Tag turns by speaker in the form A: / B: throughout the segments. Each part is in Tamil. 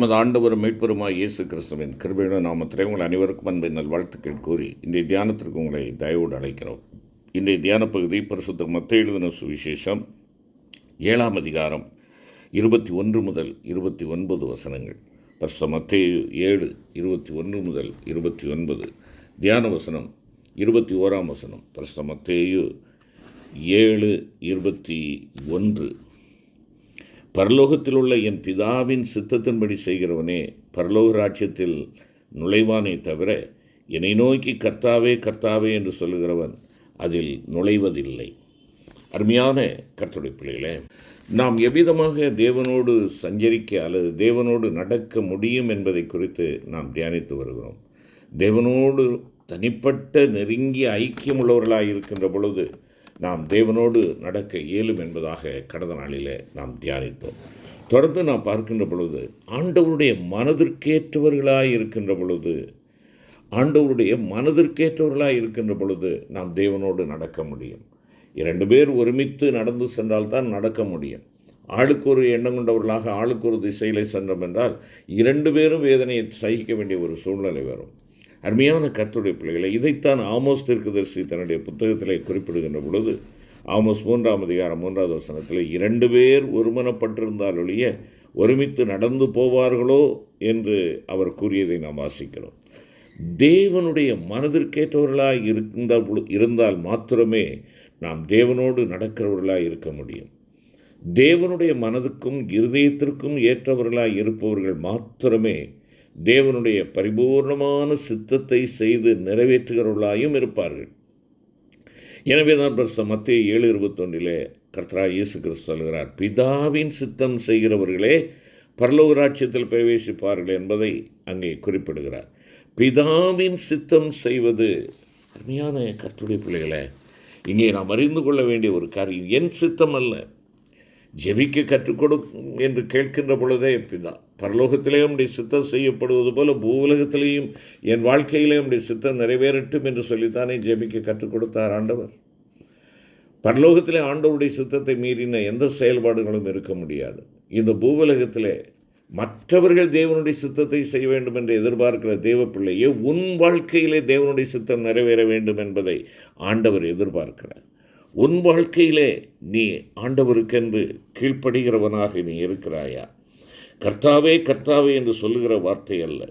A: நமது ஆண்டவர் மீட்பெருமாய் இயேசு கிறிஸ்துவின் கிருபையுள்ள நாமத்திலே உங்கள் அனைவருக்கும் அன்பின் நல்வாழ்த்துக்கள் கூறி இன்றைய தியானத்திற்கு உங்களை தயவோடு அழைக்கிறோம். இன்றைய தியான பகுதி பரிசுத்த மத்த எழுதின சுவிசேஷம் ஏழாம் அதிகாரம் இருபத்தி ஒன்று முதல் இருபத்தி ஒன்பது வசனங்கள். பரிசுத்த மத்திய ஏழு இருபத்தி ஒன்று முதல் இருபத்தி ஒன்பது தியான வசனம் இருபத்தி ஓராம் வசனம். பரிசுத்த மத்தேயு ஏழு இருபத்தி ஒன்று. பரலோகத்தில் உள்ள என் பிதாவின் சித்தத்தின்படி செய்கிறவனே பரலோக ராஜ்யத்தில் நுழைவானே தவிர என்னை நோக்கி கர்த்தாவே கர்த்தாவே என்று சொல்லுகிறவன் அதில் நுழைவதில்லை. அருமையான கர்த்தருடைய பிள்ளைகளே நாம் எவ்விதமாக தேவனோடு சஞ்சரிக்க அல்லது தேவனோடு நடக்க முடியும் என்பதை குறித்து நாம் தியானித்து வருகிறோம். தேவனோடு தனிப்பட்ட நெருங்கிய ஐக்கியம் உள்ளவர்களாக இருக்கின்ற பொழுது நாம் தேவனோடு நடக்க இயலும் என்பதாக கடந்த நாளில் நாம் தியானித்தோம். தொடர்ந்து நாம் பார்க்கின்ற பொழுது ஆண்டவருடைய மனதிற்கேற்றவர்களாக இருக்கின்ற பொழுது ஆண்டவருடைய மனதிற்கேற்றவர்களாக இருக்கின்ற பொழுது நாம் தேவனோடு நடக்க முடியும். இரண்டு பேர் ஒருமித்து நடந்து சென்றால்தான் நடக்க முடியும். ஆளுக்கு ஒரு எண்ணம் கொண்டவர்களாக ஆளுக்கு ஒரு திசையிலே சென்றோம் என்றால் இரண்டு பேரும் வேதனையை சகிக்க வேண்டிய ஒரு சூழ்நிலை வரும். அருமையான கர்த்தருடைய பிள்ளைகளை இதைத்தான் ஆமோஸ் தீர்க்கதரிசி தன்னுடைய புத்தகத்திலே குறிப்பிடுகின்ற பொழுது ஆமோஸ் மூன்றாம் அதிகாரம் மூன்றாவது வசனத்தில் இரண்டு பேர் ஒருமனப்பட்டிருந்தால் ஒழிய ஒருமித்து நடந்து போவார்களோ? என்று அவர் கூறியதை நாம் வாசிக்கிறோம். தேவனுடைய மனதிற்கேற்றவர்களாக இருந்த இருந்தால் மாத்திரமே நாம் தேவனோடு நடக்கிறவர்களாக இருக்க முடியும். தேவனுடைய மனதுக்கும் இருதயத்திற்கும் ஏற்றவர்களாக இருப்பவர்கள் மாத்திரமே தேவனுடைய பரிபூர்ணமான சித்தத்தை செய்து நிறைவேற்றுகிறவர்களாயும் இருப்பார்கள். எனவே தான் பிரச மத்திய ஏழு இருபத்தொன்னிலே கர்த்தரா இயேசு கிறிஸ்து சொல்கிறார் பிதாவின் சித்தம் செய்கிறவர்களே பரலோகராட்சியத்தில் பிரவேசிப்பார்கள் என்பதை அங்கே குறிப்பிடுகிறார். பிதாவின் சித்தம் செய்வது அருமையான கர்த்துடைய பிள்ளைகளை இங்கே நாம் அறிந்து கொள்ள வேண்டிய ஒரு காரியம் என் சித்தம் அல்ல. ஜெபிக்க கற்றுக் கொடு என்று கேட்கின்ற பொழுதே பிதா பரலோகத்திலேயும் உடைய சித்தம் செய்யப்படுவது போல பூவுலகத்திலேயும் என் வாழ்க்கையிலே உடைய சித்தம் நிறைவேறட்டும் என்று சொல்லித்தானே ஜெபிக்க கற்றுக் கொடுத்தார் ஆண்டவர். பரலோகத்திலே ஆண்டவருடைய சித்தத்தை மீறின எந்த செயல்பாடுகளும் இருக்க முடியாது. இந்த பூவுலகத்திலே மற்றவர்கள் தேவனுடைய சித்தத்தை செய்ய வேண்டும் என்று எதிர்பார்க்கிற தேவ பிள்ளையே உன் வாழ்க்கையிலே தேவனுடைய சித்தம் நிறைவேற வேண்டும் என்பதை ஆண்டவர் எதிர்பார்க்கிறார். உன் வாழ்க்கையிலே நீ ஆண்டவருக்கென்று கீழ்ப்படுகிறவனாக நீ இருக்கிறாயா? கர்த்தாவே கர்த்தாவே என்று சொல்லுகிற வார்த்தை அல்ல.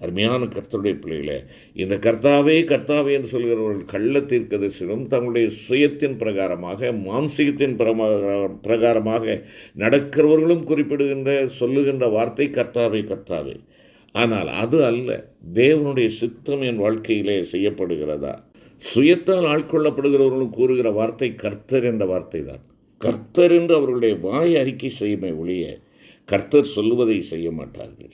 A: அருமையான கர்த்தருடைய பிள்ளைகளே இந்த கர்த்தாவே கர்த்தாவே என்று சொல்கிறவர்கள் கள்ள தீர்க்கதரிசனம் தங்களுடைய சுயத்தின் பிரகாரமாக மாம்சீகத்தின் பிரகாரமாக நடக்கிறவர்களும் குறிப்பிடுகின்ற சொல்லுகின்ற வார்த்தை கர்த்தாவே கர்த்தாவே. ஆனால் அது அல்ல தேவனுடைய சித்தம் என் வாழ்க்கையிலே செய்யப்படுகிறதா? சுயத்தால் ஆட்கொள்ளப்படுகிறவர்களும் கூறுகிற வார்த்தை கர்த்தர் என்ற வார்த்தை தான் கர்த்தர் என்று அவர்களுடைய வாய் அறிக்கை செய்யுமே ஒழிய கர்த்தர் சொல்லுவதை செய்ய மாட்டார்கள்.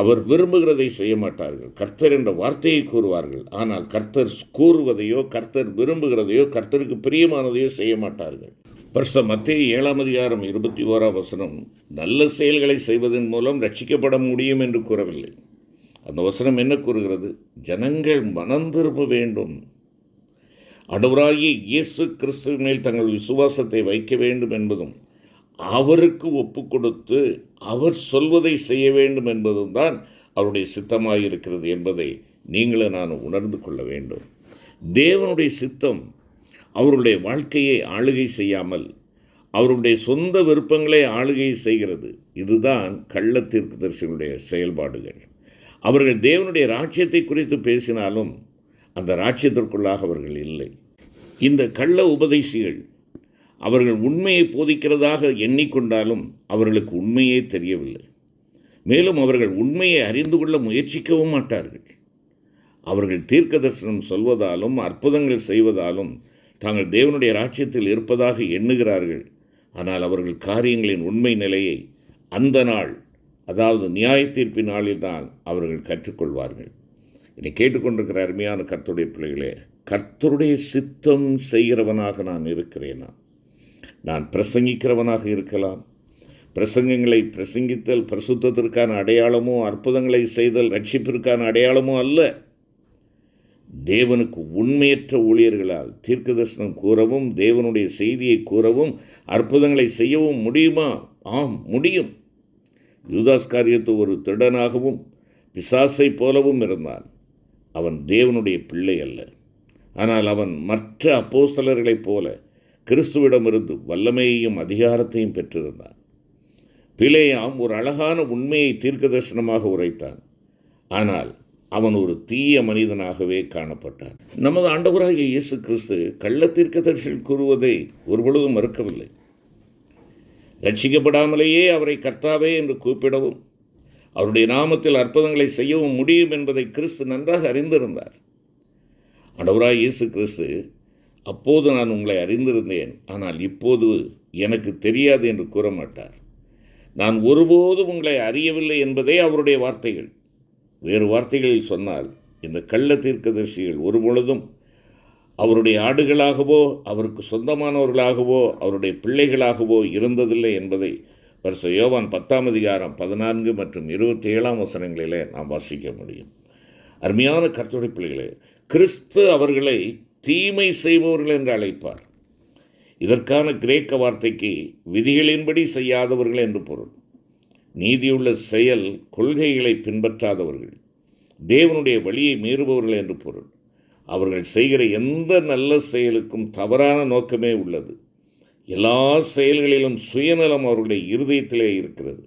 A: அவர் விரும்புகிறதை செய்ய மாட்டார்கள். கர்த்தர் என்ற வார்த்தையை கூறுவார்கள். ஆனால் கர்த்தர் கூறுவதையோ கர்த்தர் விரும்புகிறதையோ கர்த்தருக்கு பிரியமானதையோ செய்ய மாட்டார்கள். பரிசு மத்திய ஏழாம் அதிகாரம் இருபத்தி ஓராம் வசனம் நல்ல செயல்களை செய்வதன் மூலம் ரட்சிக்கப்பட முடியும் என்று கூறவில்லை. அந்த வசனம் என்ன கூறுகிறது? ஜனங்கள் மனம் திரும்ப வேண்டும். அடவராகிய இயேசு கிறிஸ்துவின் மேல் தங்கள் விசுவாசத்தை வைக்க வேண்டும் என்பதும் அவருக்கு ஒப்பு கொடுத்து அவர் சொல்வதை செய்ய வேண்டும் என்பதும் தான் அவருடைய சித்தமாக இருக்கிறது என்பதை நீங்களும் நான் உணர்ந்து கொள்ள வேண்டும். தேவனுடைய சித்தம் அவருடைய வாழ்க்கையை ஆளுகை செய்யாமல் அவருடைய சொந்த விருப்பங்களை ஆளுகை செய்கிறது. இதுதான் கள்ளத்திற்கு தரிசனுடைய செயல்பாடுகள். அவர்கள் தேவனுடைய ராஜ்யத்தை குறித்து பேசினாலும் அந்த ராஜ்யத்திற்குள்ளாக அவர்கள் இல்லை. இந்த கள்ள உபதேசிகள் அவர்கள் உண்மையை போதிக்கிறதாக எண்ணிக்கொண்டாலும் அவர்களுக்கு உண்மையே தெரியவில்லை. மேலும் அவர்கள் உண்மையை அறிந்து கொள்ள முயற்சிக்கவும் மாட்டார்கள். அவர்கள் தீர்க்க தரிசனம் சொல்வதாலும் அற்புதங்கள் செய்வதாலும் தாங்கள் தேவனுடைய ராஜ்யத்தில் இருப்பதாக எண்ணுகிறார்கள். ஆனால் அவர்கள் காரியங்களின் உண்மை நிலையை அந்த நாள் அதாவது நியாய தீர்ப்பின் நாளில்தான் அவர்கள் கற்றுக்கொள்வார்கள். என்னை கேட்டுக்கொண்டிருக்கிற அருமையான கர்த்தருடைய பிள்ளைகளே கர்த்தருடைய சித்தம் செய்கிறவனாக நான் இருக்கிறேனா? நான் பிரசங்கிக்கிறவனாக இருக்கலாம். பிரசங்கங்களை பிரசங்கித்தல் பிரசுத்தத்திற்கான அடையாளமோ அற்புதங்களை செய்தல் ரட்சிப்பிற்கான அடையாளமோ அல்ல. தேவனுக்கு உண்மையற்ற ஊழியர்களால் தீர்க்க தரிசனம் கூறவும் தேவனுடைய செய்தியை கூறவும் அற்புதங்களை செய்யவும் முடியுமா? ஆம் முடியும். யூதாஸ்காரியத்து ஒரு திருடனாகவும் பிசாசை போலவும் இருந்தான். அவன் தேவனுடைய பிள்ளை அல்ல. ஆனால் அவன் மற்ற அப்போஸ்தலர்களைப் போல கிறிஸ்துவிடமிருந்து வல்லமையையும் அதிகாரத்தையும் பெற்றிருந்தான். பிலேயாம் ஒரு அழகான உண்மையை தீர்க்க தரிசனமாக உரைத்தான். ஆனால் அவன் ஒரு தீய மனிதனாகவே காணப்பட்டான். நமது ஆண்டவராகிய இயேசு கிறிஸ்து கள்ள தீர்க்க தரிசனம் கூறுவதை ஒருபொழுதும் மறுக்கவில்லை. ரட்சிக்கப்படாமலேயே அவரை கர்த்தாவே என்று கூப்பிடவும் அவருடைய நாமத்தில் அற்புதங்களை செய்யவும் முடியும் என்பதை கிறிஸ்து நன்றாக அறிந்திருந்தார். அடவராய் இயேசு கிறிஸ்து அப்போது நான் உங்களை அறிந்திருந்தேன் ஆனால் இப்போது எனக்கு தெரியாது என்று கூற மாட்டார். நான் ஒருபோதும் உங்களை அறியவில்லை என்பதே அவருடைய வார்த்தைகள். வேறு வார்த்தைகளில் சொன்னால் இந்த கள்ள தீர்க்கதரிசிகள் ஒருபொழுதும் அவருடைய ஆடுகளாகவோ அவருக்கு சொந்தமானவர்களாகவோ அவருடைய பிள்ளைகளாகவோ இருந்ததில்லை என்பதை வருஷ யோவான் பத்தாம் அதிகாரம் பதினான்கு மற்றும் இருபத்தி ஏழாம் வசனங்களிலே நாம் வாசிக்க முடியும். அருமையான கர்த்தருடைய பிள்ளைகளே கிறிஸ்து அவர்களை தீமை செய்பவர்கள் என்று அழைப்பார். இதற்கான கிரேக்க வார்த்தைக்கு விதிகளின்படி செய்யாதவர்கள் என்று பொருள். நீதியுள்ள செயல் கொள்கைகளை பின்பற்றாதவர்கள் தேவனுடைய வழியை மீறுபவர்கள் என்று பொருள். அவர்கள் செய்கிற எந்த நல்ல செயலுக்கும் தவறான நோக்கமே உள்ளது. எல்லா செயல்களிலும் சுயநலம் அவர்களுடைய இருதயத்திலே இருக்கிறது.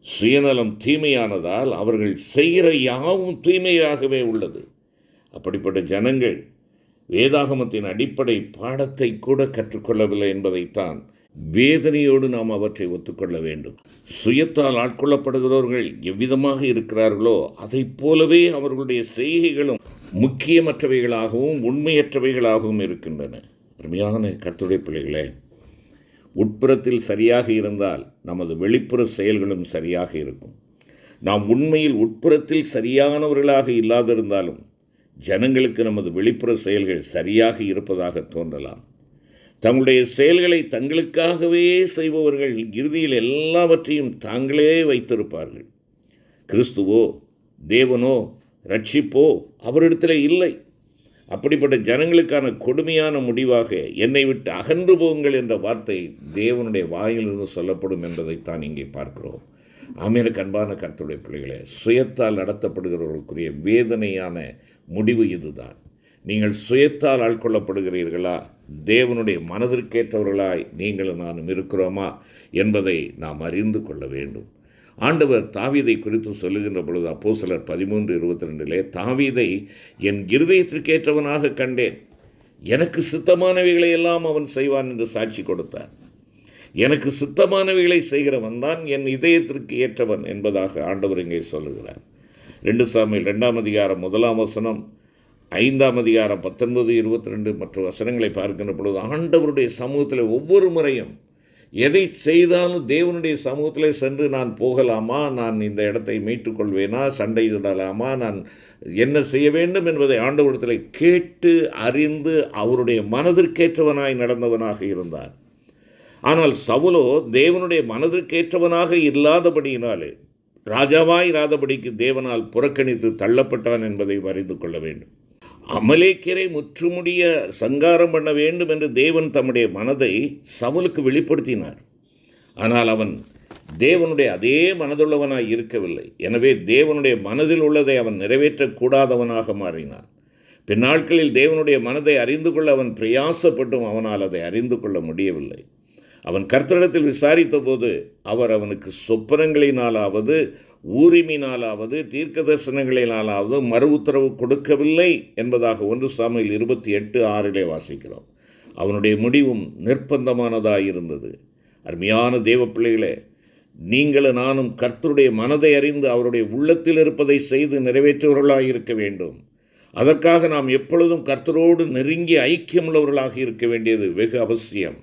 A: சுயநலம் தீமையானதால் அவர்கள் செய்கிற யாவும் தூய்மையாகவே உள்ளது. அப்படிப்பட்ட ஜனங்கள் வேதாகமத்தின் அடிப்படை பாடத்தை கூட கற்றுக்கொள்ளவில்லை என்பதைத்தான் வேதனையோடு நாம் அவற்றை ஒத்துக்கொள்ள வேண்டும். சுயத்தால் ஆட்கொள்ளப்படுகிறவர்கள் எவ்விதமாக இருக்கிறார்களோ அதைப் போலவே அவர்களுடைய செய்கைகளும் முக்கியமற்றவைகளாகவும் உண்மையற்றவைகளாகவும் இருக்கின்றன. அருமையான கர்த்துடைய பிள்ளைகளே உட்புறத்தில் சரியாக இருந்தால் நமது வெளிப்புற செயல்களும் சரியாக இருக்கும். நாம் உண்மையில் உட்புறத்தில் சரியானவர்களாக இல்லாதிருந்தாலும் ஜனங்களுக்கு நமது வெளிப்புற செயல்கள் சரியாக இருப்பதாக தோன்றலாம். தங்களுடைய செயல்களை தங்களுக்காகவே செய்பவர்கள் இறுதியில் எல்லாவற்றையும் தாங்களே வைத்திருப்பார்கள். கிறிஸ்துவோ தேவனோ ரட்சிப்போ அவரிடத்தில் இல்லை. அப்படிப்பட்ட ஜனங்களுக்கான கொடுமையான முடிவாக என்னை விட்டு அகன்று போங்கள் என்ற வார்த்தை தேவனுடைய வாயிலிருந்து சொல்லப்படும் என்பதைத்தான் இங்கே பார்க்கிறோம். ஆமீனுக்கு அன்பான கருத்துடைய பிள்ளைகளே சுயத்தால் நடத்தப்படுகிறவர்களுக்குரிய வேதனையான முடிவு இதுதான். நீங்கள் சுயத்தால் ஆட்கொள்ளப்படுகிறீர்களா? தேவனுடைய மனதிற்கேற்றவர்களாய் நீங்களும் நானும் இருக்கிறோமா என்பதை நாம் அறிந்து கொள்ள வேண்டும். ஆண்டவர் தாவீதை குறித்து சொல்லுகின்ற பொழுது அப்போ சிலர் பதிமூன்று இருபத்தி ரெண்டிலே தாவீதை என் இருதயத்திற்கேற்றவனாக கண்டேன். எனக்கு சித்தமானவைகளை எல்லாம் அவன் செய்வான் என்று சாட்சி கொடுத்தார். எனக்கு சித்தமானவைகளை செய்கிறவன் தான் என் இதயத்திற்கு ஏற்றவன் என்பதாக ஆண்டவர் இங்கே சொல்லுகிறார். ரெண்டு சாமியில் ரெண்டாம் அதிகாரம் முதலாம் வசனம் ஐந்தாம் அதிகாரம் பத்தொன்பது இருபத்தி ரெண்டு மற்ற வசனங்களை பார்க்கின்ற பொழுது ஆண்டவருடைய சமூகத்தில் ஒவ்வொரு முறையும் எதை செய்தாலும் தேவனுடைய சமூகத்தில் சென்று நான் போகலாமா? நான் இந்த இடத்தை மீட்டுக்கொள்வேனா? சண்டை இடலாமா நான் என்ன செய்ய வேண்டும் என்பதை ஆண்டவரத்தில் கேட்டு அறிந்து அவருடைய மனதிற்கேற்றவனாய் நடந்தவனாக இருந்தார். ஆனால் சவுலோ தேவனுடைய மனதிற்கேற்றவனாக இல்லாதபடியினாலே ராஜாவாய் இராதபடிக்கு தேவனால் புறக்கணித்து தள்ளப்பட்டான் என்பதை அறிந்து கொள்ள வேண்டும். அமலேக்கரை முற்றுமுடிய சங்காரம் பண்ண வேண்டும் என்று தேவன் தம்முடைய மனதை சவுலுக்கு வெளிப்படுத்தினார். ஆனால் அவன் தேவனுடைய அதே மனதுள்ளவனாய் இருக்கவில்லை. எனவே தேவனுடைய மனதில் உள்ளதை அவன் நிறைவேற்றக்கூடாதவனாக மாறினான். பின்னாட்களில் தேவனுடைய மனதை அறிந்து கொள்ள அவன் பிரயாசப்பட்டும் அவனால் அதை அறிந்து கொள்ள முடியவில்லை. அவன் கர்த்தரிடத்தில் விசாரித்த போது அவர் அவனுக்கு சொப்பனங்களினாலாவது ஊரிமினாலாவது தீர்க்க தரிசனங்களினாலாவது மறு உத்தரவு கொடுக்கவில்லை என்பதாக ஒன்று சாமியில் இருபத்தி எட்டு ஆறிலே வாசிக்கிறோம். அவனுடைய முடிவும் நிர்பந்தமானதாக இருந்தது. அருமையான தேவ பிள்ளைகளே நீங்களும் நானும் கர்த்தருடைய மனதை அறிந்து அவருடைய உள்ளத்தில் இருப்பதை செய்து நிறைவேற்றுவர்களாக இருக்க வேண்டும். அதற்காக நாம் எப்பொழுதும் கர்த்தரோடு நெருங்கி ஐக்கியமுள்ளவர்களாக இருக்க வேண்டியது வெகு அவசியம்.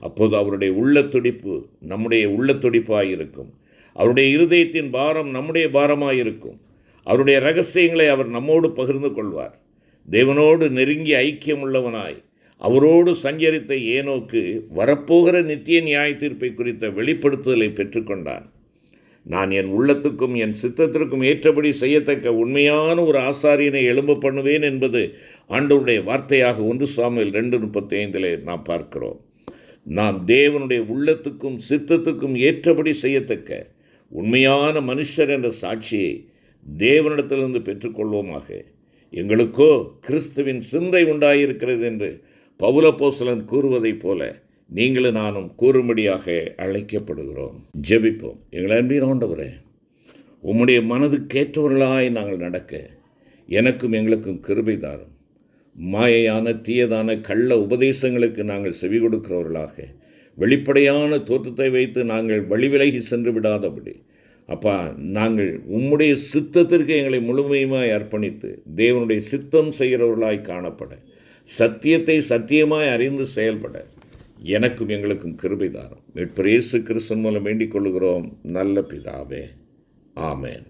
A: அப்போது அவருடைய உள்ள துடிப்பு நம்முடைய உள்ள துடிப்பாக இருக்கும். அவருடைய இருதயத்தின் பாரம் நம்முடைய பாரமாக இருக்கும் அவருடைய ரகசியங்களை அவர் நம்மோடு பகிர்ந்து கொள்வார். தேவனோடு நெருங்கி ஐக்கியமுள்ளவனாய் அவரோடு சஞ்சரித்த ஏனோக்கு வரப்போகிற நித்திய நியாய தீர்ப்பை குறித்த வெளிப்படுத்துதலை பெற்றுக்கொண்டான். நான் என் உள்ளத்துக்கும் என் சித்தத்திற்கும் ஏற்றபடி செய்யத்தக்க உண்மையான ஒரு ஆசாரியனை எழும்ப பண்ணுவேன் என்பது ஆண்டவருடைய வார்த்தையாக ஒன்று சாமியில் ரெண்டு முப்பத்தி ஐந்தில் நாம் பார்க்கிறோம். நாம் தேவனுடைய உள்ளத்துக்கும் சித்தத்துக்கும் ஏற்றபடி செய்யத்தக்க உண்மையான மனுஷர் என்ற சாட்சியை தேவனிடத்திலிருந்து பெற்றுக்கொள்வோமாக. எங்களுக்கோ கிறிஸ்துவின் சிந்தை உண்டாயிருக்கிறது என்று பவுலப்போஸ்தலன் கூறுவதைப் போல நீங்களும் நானும் கூறும்படியாக அழைக்கப்படுகிறோம். ஜெபிப்போம். எங்கள் அன்பின் ஆண்டவரே உம்முடைய மனதுக்கேற்றவர்களாய் நாங்கள் நடக்க எனக்கும் எங்களுக்கும் கிருபை தாரும். மாயையான தீயதான கள்ள உபதேசங்களுக்கு நாங்கள் செவி கொடுக்கிறவர்களாக வெளிப்படையான தோற்றத்தை வைத்து நாங்கள் வழிவிலகி சென்று விடாதபடி. அப்பா நாங்கள் உம்முடைய சித்தத்திற்கு எங்களை முழுமையுமாய் அர்ப்பணித்து தேவனுடைய சித்தம் செய்கிறவர்களாய் காணப்பட சத்தியத்தை சத்தியமாய் அறிந்து செயல்பட எனக்கும் எங்களுக்கும் கிருபை தாரும். மீட்பர் இயேசு கிறிஸ்தன் மூலம் வேண்டிக் கொள்கிறோம் நல்ல பிதாவே. ஆமேன்.